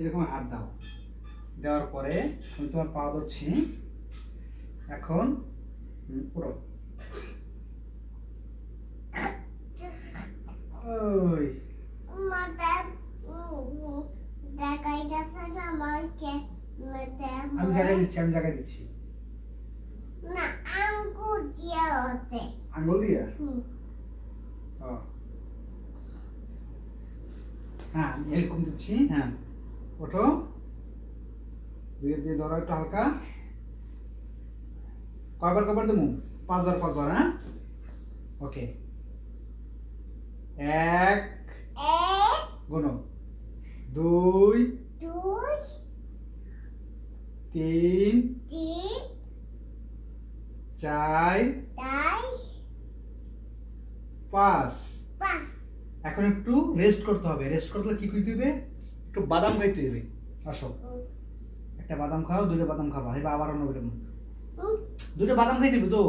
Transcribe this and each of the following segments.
এরকম হাত দাও। দেওয়ার পরে আমি তোমার পা ধরছি। এখন পুরো ওই। আমি জায়গায় দিচ্ছি আমি জায়গায় দিচ্ছি। না আঙ্গুর দিয়ে হতে। আঙ্গুল দিয়ে? হ্যাঁ এরকম দিচ্ছি হ্যাঁ। ওঠো। দিয়ে দিয়ে ধরো একটু হালকা। কয়বার কয়বার দেবো? পাঁচবার পাঁচবার হ্যাঁ? ওকে এক গুনো দুই তিন চার পাঁচ। এখন একটু রেস্ট করতে হবে। রেস্ট করতে কি করতে হবে? একটু বাদাম খাইতে হবে আসো। একটা বাদাম খাও দুটো বাদাম খাবা এবার আবার অন্য উম, দুটো বাদাম খাই দিবি তো।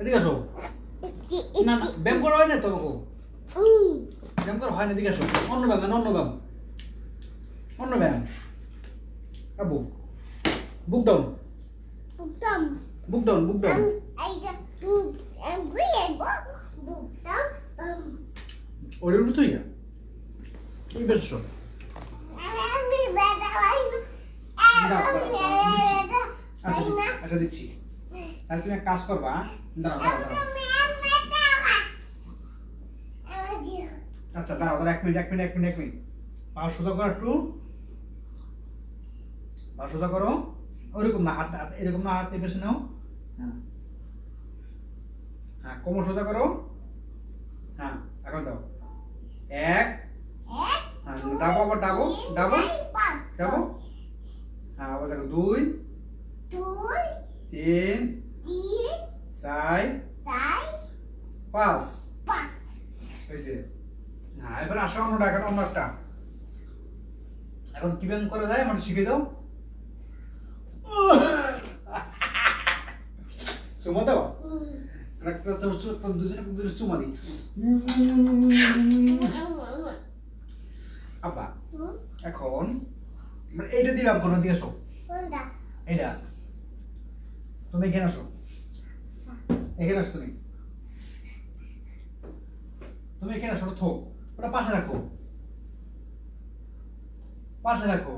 এদিকে আসো। না না ব্যায়াম করা হয় না তো বাবু উম, ব্যায়াম করা হয় না এদিকে আসো। অন্য ব্যায়াম অন্য ব্যায়াম। অন্য ব্যায়াম। আবু বুক ডাউন বুক ডাউন বুক ডাউন বুক বুকটাম ওরে উঠে তুই না তুমি বেশ আসো আমি বেটা হই না দাও, দাও, দাও, আমি দিচ্ছি। বেটা আচ্ছা দিচ্ছি, আচ্ছা দিচ্ছি। তাহলে তুমি কাজ করবা দাঁড়াও দাঁড়াও আচ্ছা দাঁড়াও দাঁড়াও এক মিনিট এক মিনিট এক মিনিট এক মিনিট। পা সোজা করো একটু। পা সোজা করো। ওরকম না হাত এরকম না হাত পেছনে নাও। হ্যাঁ। হ্যাঁ কোমর সোজা করো। হ্যাঁ এখন দাও। এক। হ্যাঁ ডাবো আবার ডাবো ডাবো ডাবো হ্যাঁ আবার দেখো দুই দুই তিন তিন চার চার পাঁচ। পাঁচ। হয়েছে। হ্যাঁ এবার আসো অন্যটা এখন অন্য একটা। এখন কি ব্যায়াম করে যায় আমার শিখে দাও। চুমা দাও। দুজনে চুমা দিই। আব্বা এখন মানে এইটা দিয়ে ব্যায়াম করো দিয়ে আসো? এইটা। তুমি এখানে আসো। এখানে আসো তুমি। তুমি এখানে আসো থোক। ওটা পাশে রাখো। পাশে রাখো।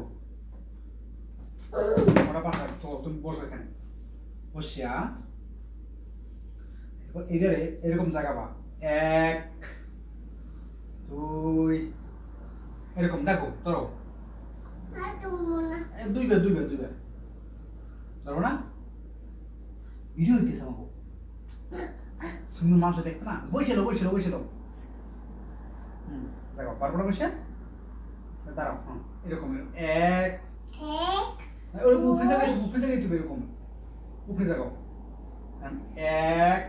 ওটা পাশে রাখো থোক, তুমি বসো এখানে। বসিয়া এবারে এরকম জায়গাবা এক দুই এরকম। দেখো ধরো। দুইবার দুইবার দুইবার ধরবো না? ভিডিও হইতেছে আমাকে। সুন্দর মানুষ দেখতে না? বইছিল বইছিল বইছিল হুম দেখো পারব না বসে? দাঁড়াও হ্যাঁ এরকম। এক। ওরকম উপরে জায়গায় উপরে জায়গায় তুমি এরকম উপরে জায়গাও এক।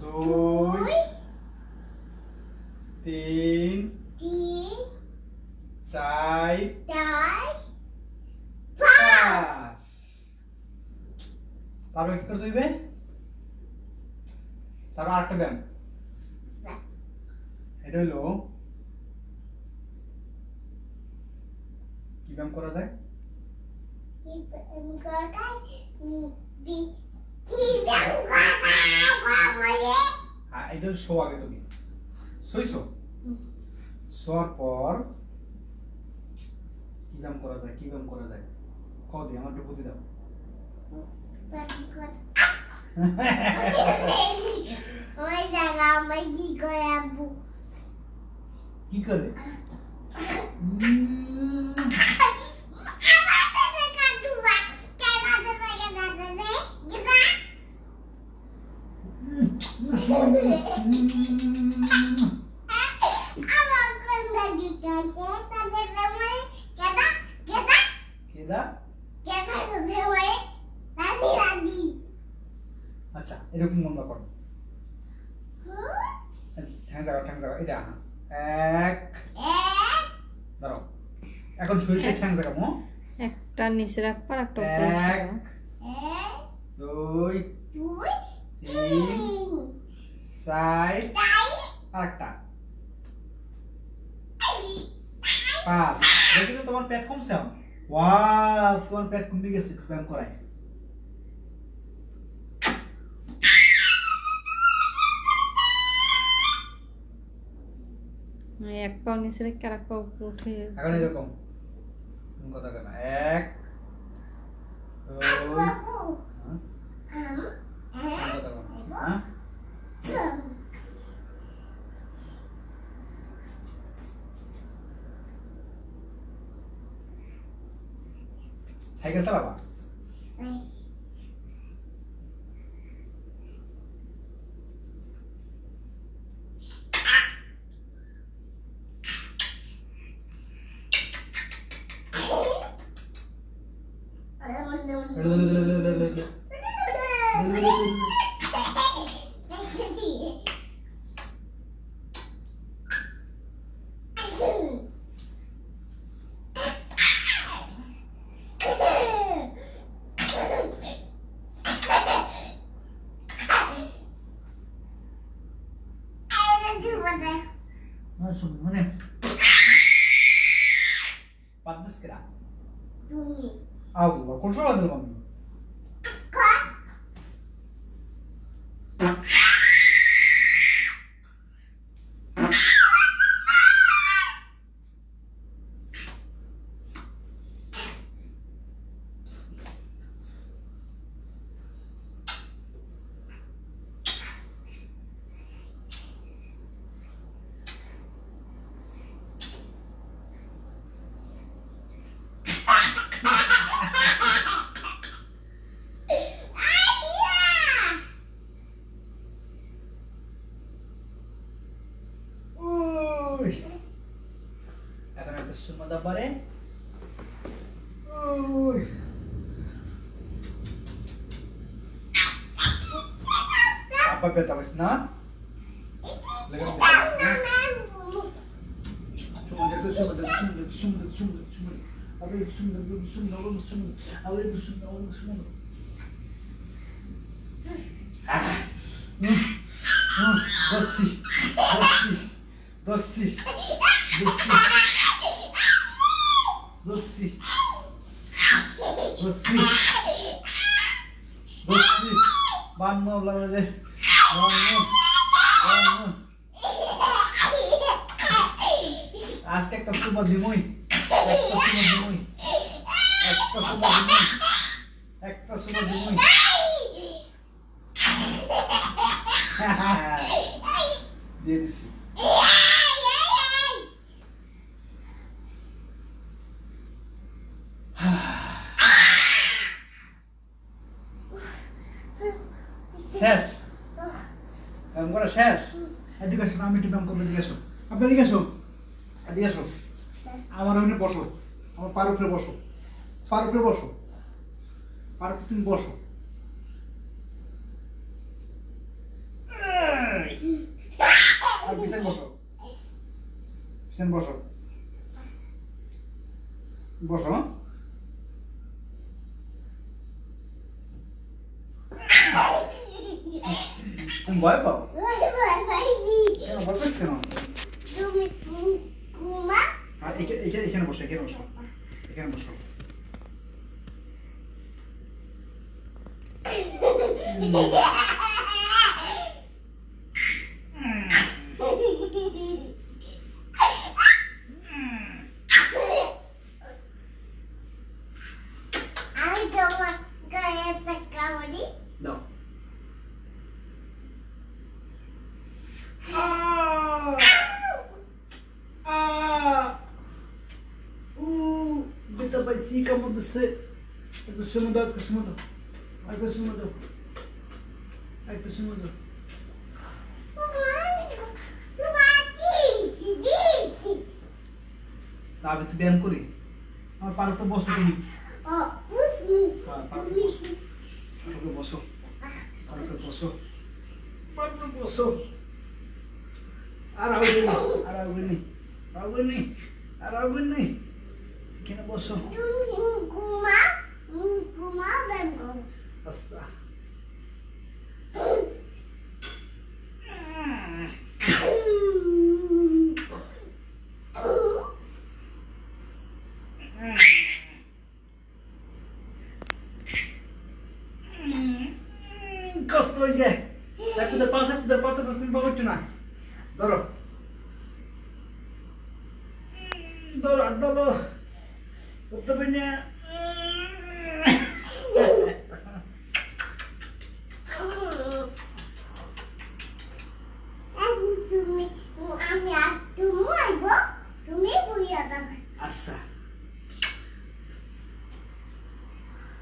দুই। তিন। চার পাঁচ পাঁচ তারপর কি করতে হইবে? তারপর আরেকটা ব্যায়াম। এটা হলো কি ব্যায়াম করা যায়? হ্যাঁ এটা শো আগে তুমি। শুইছো শোয়ার পর কি ব্যায়াম করা যায় কি ব্যায়াম করা যায় কও দি আমার একটু বুদ্ধি দাও কি করে আব্বু কি করে কেদা আচ্ছা এরকম মনে করো ঠ্যাং ঠ্যাং এটা এক দাঁড়াও এখন শুয়ে শুয়ে ঠ্যাং জায়গা একটা নিচে রাখবা আর একটা উপরে এক দুই তিন চার আর পাঁচ দেখি তো তোমার পেট কমছে তোমার পেট কমে গেছে ব্যায়াম করাই এক পাও নিচে রেখে আর এক পাও উপরে উঠে। এখন এরকম। তুমি কথা কেন এক দুই হ্যাঁ? তুমি কথা কেন হ্যাঁ? সাইকেল চালাবা? 있으라. 동의. 아, 몰라. 골프만 들어봤는데. pa petałeś na? Legal petałeś na? Çumda, çumda, çumda, çumda, çumda, çumda. Abi çumda, çumda, oğlum çumda. Abi çumda, oğlum çumda. Dosti, dosti, dosti, dosti, dosti, dosti, dosti. Banma ulan hadi. আজকে একটা সুমা দিমই একটা সুমা দিমই একটা সুমা দিমই একটা সুমা দিমই দিয়ে দিছি শেষ ব্যায়াম করা শেষ এদিকে আসুন আমি একটু ব্যায়াম করব এদিকে আসো আপনি এদিকে আসো এদিকে আসো। আমার ওখানে বসো। আমার পার উপরে বসো। পার উপরে বসো। পার উপরে তুমি বসো। আর পিছনে বসো। পিছনে বসো। বসো তুমি ভয় পাও? ভয় পাচ্ছ কেন? আর এখানে এখানে এখানে বসো এখানে বসো এখানে বসো দাও Beta paisi kamu dese. Itu semua dah, itu semua dah. Itu semua dah. Itu semua dah. আমি তো ব্যায়াম করি আমার পার উপরে বসো তুমি হ্যাঁ পার উপরে বসো পার উপরে বসো পার উপরে বসো পার এখানে বসো আচ্ছা। কষ্ট হয়েছে। তোদের পাশে তোদের পাতে তুমি পকড়ছো না? ধরো। ধরো আর ধরো। ഇപ്പൊ പിന്നെ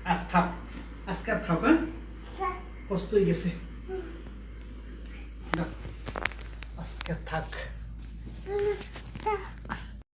আজ থাক আজকে থাক হ্যাঁ কষ্ট হয়ে গেছে